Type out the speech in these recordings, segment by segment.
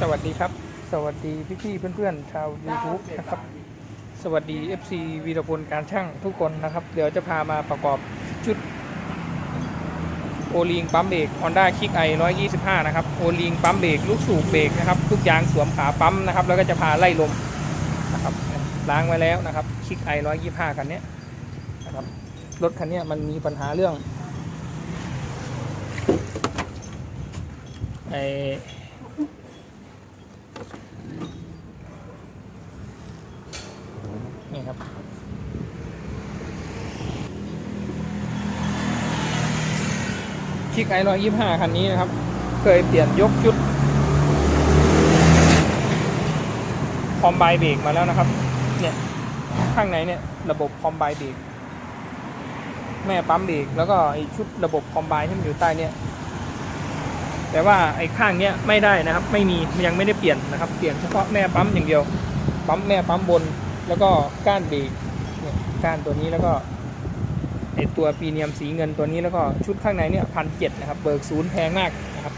สวัสดีครับ สวัสดีพี่ๆเพื่อนๆชาว YouTube นะครับ สวัสดี FC วีรพลการช่างทุกคนนะครับ เดี๋ยวจะพามาประกอบชุดโอลิงปั๊มเบรก Honda Kick i 125 นะครับ โอลิงปั๊มเบรกลูกสูบเบรกนะครับ ทุกอย่างสวมขาปั๊มนะครับ แล้วก็จะพาไล่ลมนะครับล้างไว้แล้วนะครับ Kick i 125 คันเนี้ยนะครับรถคันเนี้ยมันมีปัญหาเรื่องไอ นี่ครับ คิกไอร้อยยี่ห้าคันนี้นะครับ เคยเปลี่ยนยกชุด คอมไบเบรกมาแล้วนะครับ เนี่ยข้างในเนี่ยระบบคอมไบเบรกแม่ปั๊มเบรกแล้วก็ไอชุดระบบคอมไบที่มันอยู่ใต้เนี่ยแต่ว่าไอ้ข้างเนี้ยไม่ได้นะครับ ไม่มียังไม่ได้เปลี่ยนนะครับ เปลี่ยนเฉพาะแม่ปั๊มอย่างเดียว ปั๊มแม่ปั๊มบน แล้วก็ก้านเบรกเนี่ยก้านตัวนี้แล้วก็ ไอตัวปีเนียมสีเงินตัวนี้แล้วก็ชุดข้างในเนี่ยพันเจ็ดนะครับ เบิกศูนย์แพงมากนะครับ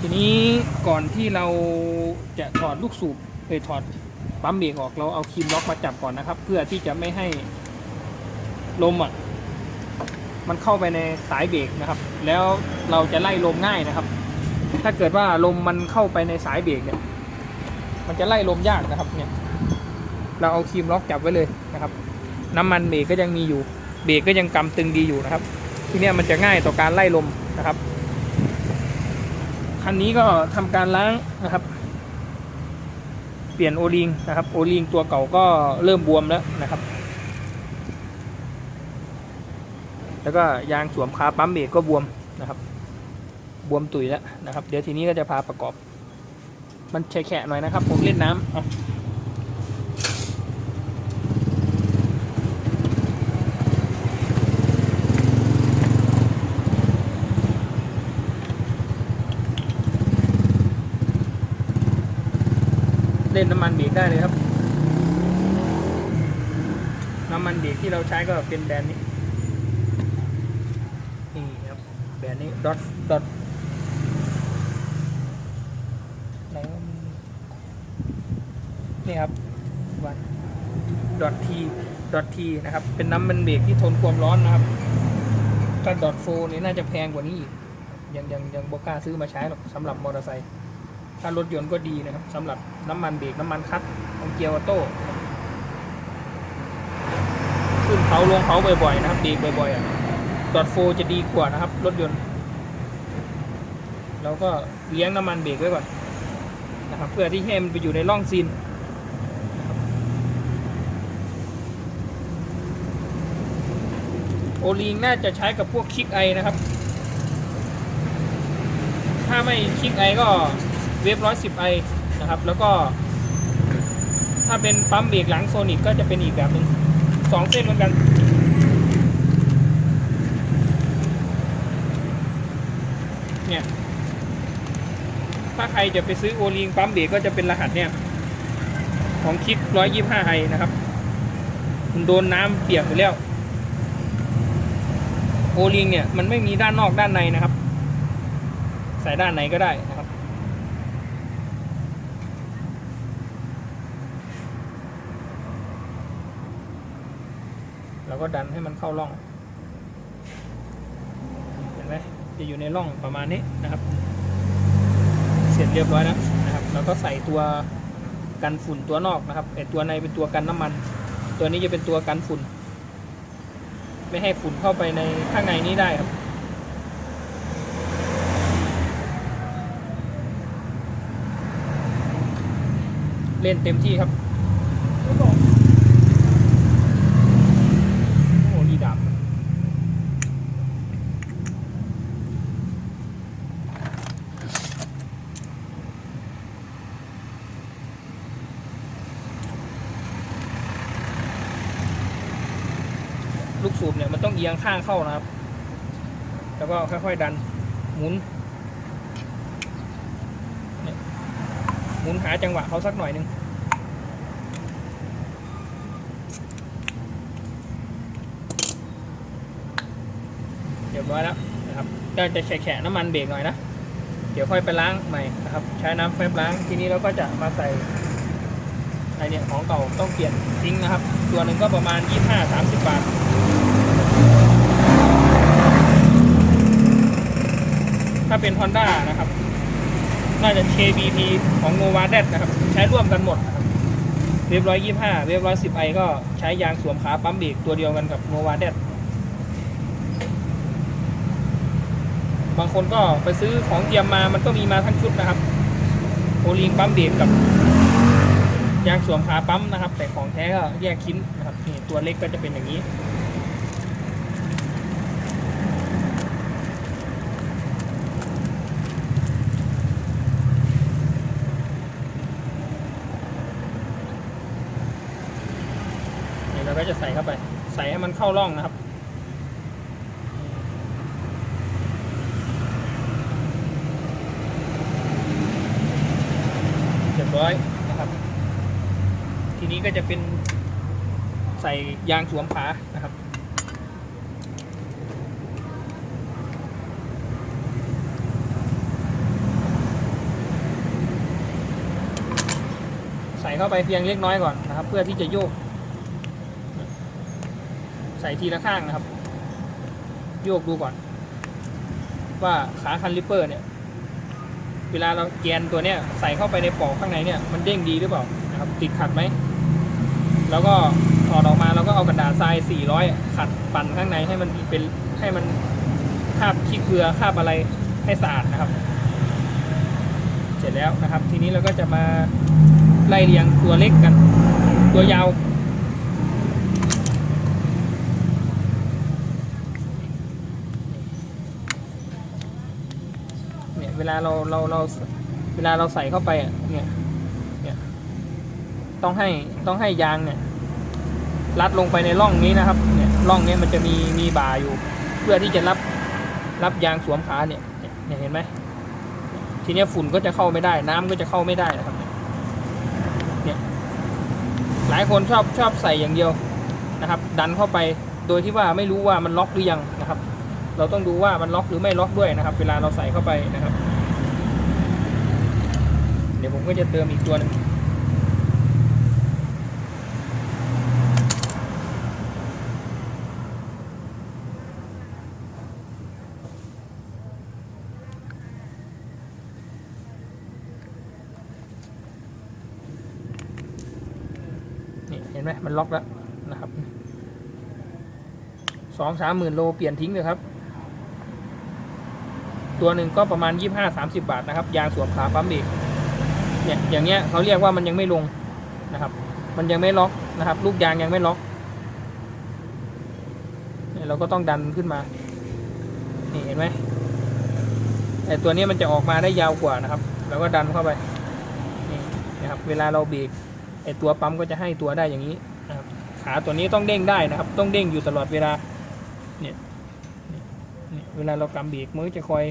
ทีนี้ก่อนที่เราจะถอดลูกสูบเอยถอดปั๊มเบรกออกเราเอาครีมล็อกมาจับก่อนนะครับ เพื่อที่จะไม่ให้ลมอะมันเข้าไปในสายเบรกนะครับ แล้วเราจะไล่ลมง่ายนะครับ ถ้าเกิดว่าลมมันเข้าไปในสายเบรกเนี่ย มันจะไล่ลมยากนะครับ เนี่ย เราเอาครีมล็อกจับไว้เลยนะครับ น้ำมันเบรกก็ยังมีอยู่ เบรกก็ยังกำตึงดีอยู่นะครับ ทีนี้มันจะง่ายต่อการไล่ลมนะครับ คันนี้ก็ทำการล้างนะครับ เปลี่ยนโอลิงนะครับ โอลิงตัวเก่าก็เริ่มบวมแล้วนะครับ แล้วก็ยางสวมคาปั๊มเบรกก็บวมนะครับบวมตุยแล้วนะครับ เดี๋ยวทีนี้ก็จะพาประกอบ มันแฉะๆหน่อยนะครับ ผมเล่นน้ำ เล่นน้ำมันเบรกได้เลยครับ น้ำมันเบรกที่เราใช้ก็เป็นแบรนด์นี้นี่ครับแบรนด์นี้ดอทดอทไหนนี่ครับวันดอททีดอททีนะครับ เป็นน้ำมันเบรกที่ทนความร้อนนะครับถ้าดอทโฟนี่น่าจะแพงกว่านี้อีกยังยังยังบกล้าซื้อมาใช้หรอกสำหรับมอเตอร์ไซค์ ถ้ารถยนต์ก็ดีนะครับสำหรับน้ำมันเบรกน้ำมันคัดของเกียร์ออโต้ขึ้นเขาลงเขาบ่อยๆนะครับเบรกบ่อยๆอะดอทโฟจะดีกว่านะครับ รถยนต์เราก็เลี้ยงน้ำมันเบรกไว้ก่อนนะครับเพื่อที่ให้มันไปอยู่ในร่องซีนโอลิงน่าจะใช้กับพวกคิกไอนะครับ ถ้าไม่คิกไอก็ เวฟร้อยสิบไอนะครับ แล้วก็ ถ้าเป็นปั๊มเบรกหลังโซนิกก็จะเป็นอีกแบบหนึ่งสองเส้นเหมือนกันเนี่ยถ้าใครจะไปซื้อโอลิงปั๊มเบรกก็จะเป็นรหัสเนี่ยของคลิกร้อยยี่ห้าไฮนะครับ มันโดนน้ำเปียกไปแล้ว โอลิงเนี่ย มันไม่มีด้านนอกด้านในนะครับ ใส่ด้านไหนก็ได้นะครับ เรา ก็ดันให้มันเข้าร่อง เห็นไหมจะอยู่ในร่องประมาณนี้นะครับ เสร็จเรียบร้อยแล้วนะครับเราก็ใส่ตัวกันฝุ่นตัวนอกนะครับไอตัวในเป็นตัวกันน้ำมัน ตัวนี้จะเป็นตัวกันฝุ่น ไม่ให้ฝุ่นเข้าไปในข้างในนี้ได้ครับเล่นเต็มที่ครับ โอ้โหดีดับ ลูกสูบเนี่ยมันต้องเอียงข้างเข้านะครับ แล้วก็ค่อยๆดัน หมุนหมุนหาจังหวะเขาสักหน่อยนึงเรียบร้อยแล้วนะครับก็จะแฉะน้ำมันเบรกหน่อยนะแดี๋ยวค่อยไปล้างใหม่นะครับ ใช้น้ำแฟบล้าง ทีนี้เราก็จะมาใส่ไอเนี่ยของเก่าต้องเปลี่ยนทิ้งนะครับ ตัวหนึ่งก็ประมาณ 25-30 บาเป็น Honda นะครับ น่าจะ KBP ของ Nova d นะครับ ใช้ร่วมกันหมดนะครับเรียบร้อย25เรียบร้อย10ไอก็ใช้ยางสวมขาปั๊มเบรกตัวเดียวกันกับ Nova d บางคนก็ไปซื้อของเตรียมมามันก็มีมาทั้งชุดนะครับโอลิงปั๊มเบรกกับยางสวมขาปั๊มนะครับ แต่ของแท้ก็แยกชิ้นนะครับนี่ตัวเล็กก็จะเป็นอย่างนี้เราก็จะใส่เข้าไป ใส่ให้มัน เข้าร่องนะครับ เรียบร้อยนะครับ ทีนี้ก็จะเป็นใส่ยางสวมขานะครับใส่เข้าไปเพียงเล็กน้อยก่อนนะครับ เพื่อที่จะโยก ส่ทีละข้างนะครับ โยกดูก่อน ว่าขาคันลิปเปอร์เนี่ย เวลาเราแกนตัวเนี้ยใส่เข้าไปในปอกข้างในเนี่ยมันเด้งดีหรือเปล่านะครับ ติดขัดไหม แล้วก็ถอดออกมาเราก็เอากระดาษทราย 400 ขัดปั่นข้างในให้มันเป็นให้มันคาบขี้เกลือคาบอะไรให้สะอาดนะครับ เสร็จแล้วนะครับ ทีนี้เราก็จะมาไล่เรียงตัวเล็กกัน ตัวยาว เนี่ยเว ลาเราเราเราเวลาเราใส่เข้าไปอะเนี่ยเนี่ยต้องให้ต้องให้ยางเนี่ย รัดลงไปในร่องนี้นะครับ เนี่ยร่องนี้มันจะมีมีบ่าอยู่ เพื่อที่จะรับรับยางสวมขาเนี่ยเนี่ยเห็นไหมทีนี้ฝุ่นก็จะเข้าไม่ได้ น้ำก็จะเข้าไม่ได้นะครับ เนี่ยหลายคนชอบชอบใส่อย่างเดียวนะครับ ดันเข้าไปโดยที่ว่าไม่รู้ว่ามันล็อกหรือยังนะครับ เราต้องดูว่ามันล็อกหรือไม่ล็อกด้วยนะครับ เวลาเราใส่เข้าไปนะครับ เดี๋ยวผมก็จะเติมอีกตัวหนึงนี่เห็นไหมมันล็อกแล้วนะครับสองสามหมื่นโลเปลี่ยนทิ้งเลยครับ ตัวหนึ่งก็ประมาณยี่ห้าสามสิบาทนะครับ ยางสวมขาปั๊มเบรก เนี่ยอย่างเงี้ยเขาเรียกว่ามันยังไม่ลงนะครับ มันยังไม่ล็อกนะครับ ลูกยางยังไม่ล็อกเนี่ยเราก็ต้องดันขึ้นมานี่เห็นไหมไอตัวนี้มันจะออกมาได้ยาวกว่านะครับเราก็ดันเข้าไปนี่นะครับเวลาเราเบรกไอตัวปั๊มก็จะให้ตัวได้อย่างนี้นะครับขาตัวนี้ต้องเด้งได้นะครับ ต้องเด้งอยู่ตลอดเวลาเนี่ยเนี่ยเวลาเรากำเบรกมือจะคอย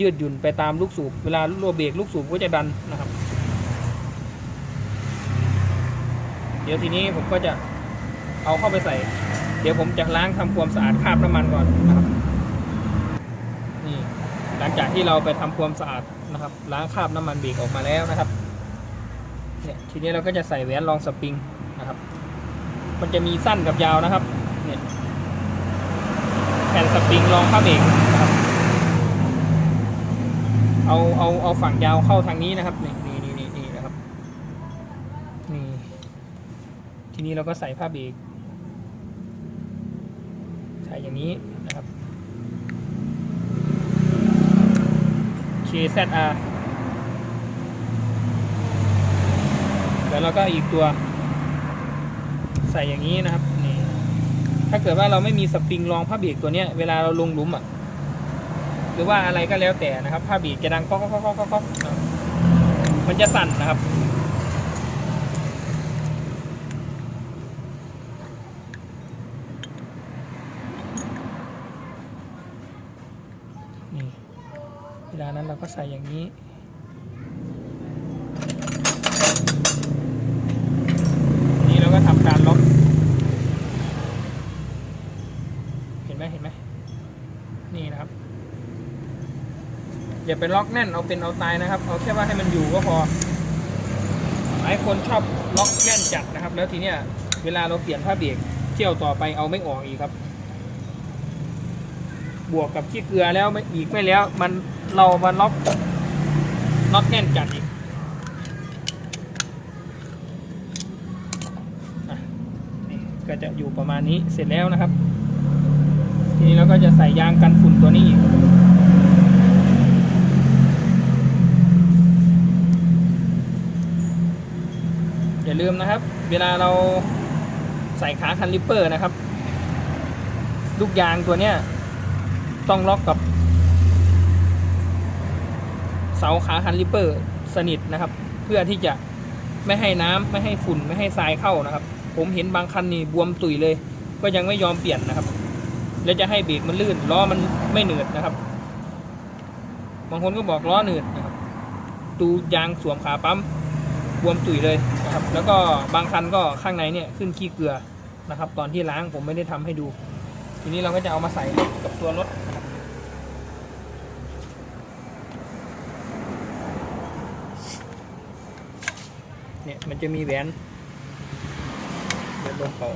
ยืดหยุ่นไปตามลูกสูบ เวลาลูกเบรกลูกสูบก็จะดันนะครับ เดี๋ยวทีนี้ผมก็จะเอาเข้าไปใส่ เดี๋ยวผมจะล้างทำความสะอาดคราบน้ำมันก่อนนะครับนี่หลังจากที่เราไปทำความสะอาดนะครับ ล้างคราบน้ำมันเบรกออกมาแล้วนะครับเนี่ยทีนี้เราก็จะใส่แหวนรองสปริงนะครับ มันจะมีสั้นกับยาวนะครับเนี่ยแผ่นสปริงรองผ้าเบรกนะครับเอาเอาเอาฝั่งยาวเข้าทางนี้นะครับนี่นี่นี่นี่นี่นะครับ นี่ ทีนี้เราก็ใส่ผ้าเบรกใส่อย่างนี้นะครับ KZR แล้วเราก็อีกตัว ใส่อย่างนี้นะครับนี่ถ้าเกิดว่าเราไม่มีสปริงรองผ้าเบรกตัวเนี้ยเวลาเราลงหลุมอะหรือว่าอะไรก็แล้วแต่นะครับ ผ้าเบรกจะดังก๊อกก๊อกก๊อกก๊อกก๊อกมันจะสั่นนะครับ นี่ เวลานั้นเรา ก็ใส่อย่างนี้ นี่เราก็ทำการล็อก เห็นไหมเห็นไหมนี่นะครับเรียบาไปล็อกแน่นเอาเป็นเอาตายนะครับ เอาแค่ว่าให้มันอยู่ก็พอหลายคนชอบล็อกแน่นจัดนะครับ แล้วทีเนี้ยเวลาเราเปลี่ยนผ้าเบรกเที่ยวต่อไปเอาไม่ออกอีกครับ บวกกับขี้เกลือแล้วไม่อีกไม่แล้วมัน เรามาล็อกล็อกแน่นจัดอีกก็จะอยู่ประมาณนี้เสร็จแล้วนะครับ ทีนี้เราก็จะใส่ยางกันฝุ่นตัวนี้อีกอย่าลืมนะครับ เวลาเราใส่ขาคันลิปเปอร์นะครับ ลูกยางตัวเนี้ยต้องล็อกกับ เสาขาคันลิปเปอร์สนิทนะครับ เพื่อที่จะไม่ให้น้ำไม่ให้ฝุ่นไม่ให้ทรายเข้านะครับ ผมเห็นบางคันนี่บวมตุยเลย ก็ยังไม่ยอมเปลี่ยนนะครับ แล้วจะให้เบรกมันลื่นล้อมันไม่เหนืดนะครับ บางคนก็บอกล้อเหนืดนะครับ ดูยางสวมขาปั๊มบวมตุยเลยนะครับ แล้วก็บางคันก็ข้างในเนี่ยขึ้นขี้เกลือนะครับ ตอนที่ล้างผมไม่ได้ทำให้ดู ทีนี้เราก็จะเอามาใส่กับตัวรถนะครับ เนี่ยมันจะมีแหวนเดี๋ยวลงเขา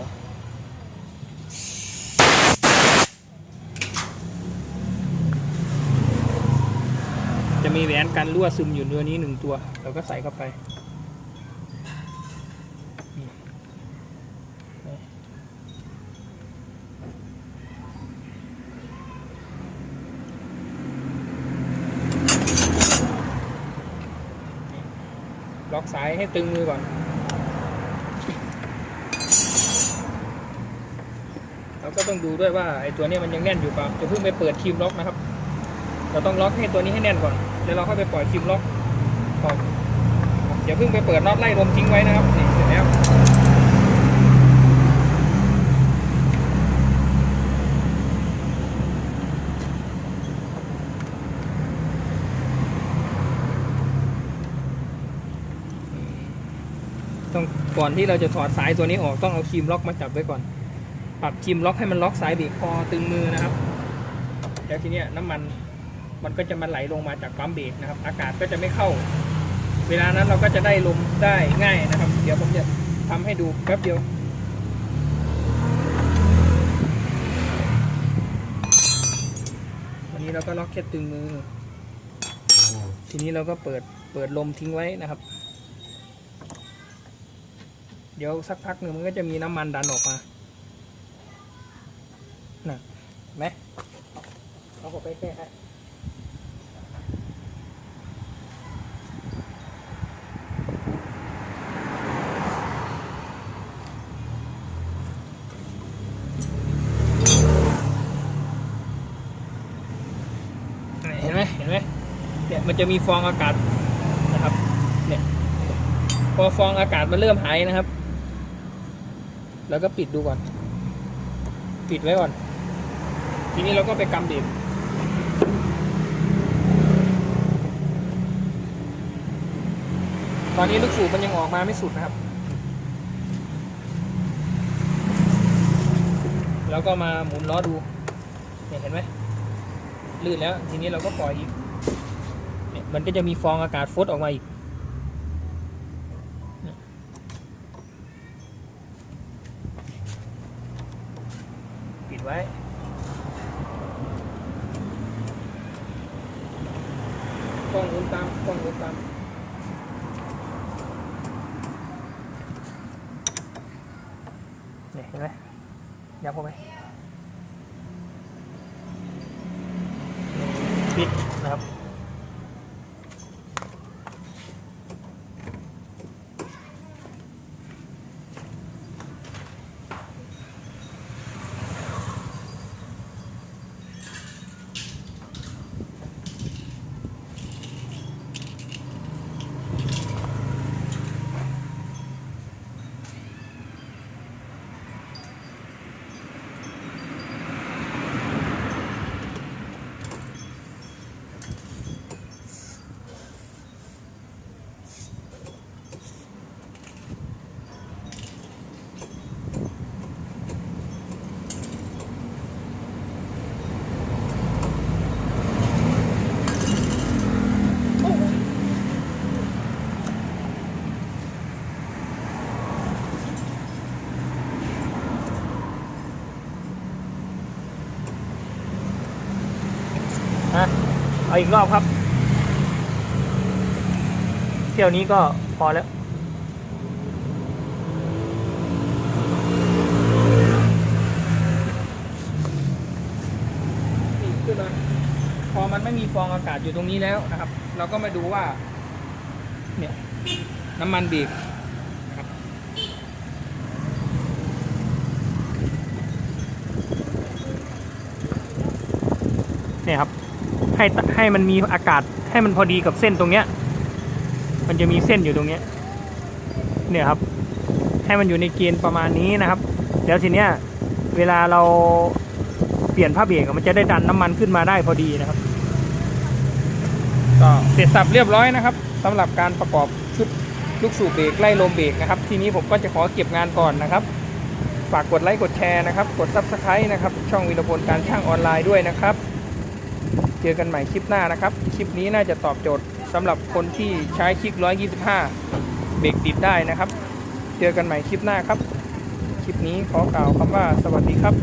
จะมีแหวนกันรั่วซึมอยู่เนื้อนี้หนึ่งตัว เราก็ใส่เข้าไปนี่ล็อกสาย ให้ตึงมือก่อน เราก็ต้องดูด้วยว่าไอ้ตัวนี้มันยังแน่นอยู่เปล่าจะเพิ่งไปเปิดคีมล็อกนะครับ เราต้องล็อกให้ตัวนี้ให้แน่นก่อน แล้วเราค่อยไปปล่อยคีมล็อกออกอย่าเพิ่งไปเปิดน็อตไล่ลมทิ้งไว้นะครับนี่เสร็จแล้ว ต้องก่อนที่เราจะถอดสายตัวนี้ออกต้องเอาครีมล็อกมาจับไว้ก่อน ปรับครีมล็อกให้มันล็อกสายเบรกพอตึงมือนะครับแล้วทีเนี้ยน้ำมันมันก็จะมาไหลลงมาจากปั๊มเบรกนะครับ อากาศก็จะไม่เข้า เวลานั้นเราก็จะได้ลมได้ง่ายนะครับ เดี๋ยวผมจะทำให้ดูแป๊บเดียววันนี้เราก็ล็อกแค่ตึงมือ ทีนี้เราก็เปิดเปิดลมทิ้งไว้นะครับ เดี๋ยวสักพักหนึ่งมันก็จะมีน้ำมันดันออกมาน่ะไหมเอาเข้าไปแค่ให้เห็นไหมเห็นไหมเนี่ยมันจะมีฟองอากาศนะครับ เนี่ย พอฟองอากาศมันเริ่มหายนะครับ แล้วก็ปิดดูก่อน ปิดไว้ก่อน ทีนี้เราก็ไปกำเบรกตอนนี้ลูกสูบมันยังออกมาไม่สุดนะครับ แล้วก็มาหมุนล้อดูเนี่ยเห็นไหมลื่นแล้ว ทีนี้เราก็ปล่อยอีกเนี่มันก็จะมีฟองอากาศฟดออกมาอีก ดไว้ กล้องหมุนตาม กล้องหมุนตามเนี่ยเห็นไหมยับเข้าไป เอาอีกรอบครับ เที่ยวนี้ก็พอแล้ว นี่ขึ้นมาพอมันไม่มีฟองอากาศอยู่ตรงนี้แล้วนะครับ เราก็มาดูว่า เนี่ยน้ำมันเบรกนะครับเนี่ยครับ ให้ให้มันมีอากาศให้มันพอดีกับเส้นตรงเนี้ย มันจะมีเส้นอยู่ตรงเนี้ย เนี่ยครับ ให้มันอยู่ในเกณฑ์ประมาณนี้นะครับ แล้วทีเนี้ยเวลาเราเปลี่ยนผ้าเบรกมันจะได้ดันน้ำมันขึ้นมาได้พอดีนะครับ ก็เสร็จสับเรียบร้อยนะครับสำหรับการประกอบชุดลูกสูบเบรกไล่ลมเบรกนะครับ ทีนี้ผมก็จะขอเก็บงานก่อนนะครับ ฝากกดไลค์กดแชร์นะครับ กด Subscribe นะครับ ช่องวิรพลการช่างออนไลน์ด้วยนะครับ เจอกันใหม่คลิปหน้านะครับ คลิปนี้น่าจะตอบโจทย์สำหรับคนที่ใช้คลิก 125 เบรกติดได้นะครับ เจอกันใหม่คลิปหน้าครับ คลิปนี้ขอกล่าวคำว่าสวัสดีครับ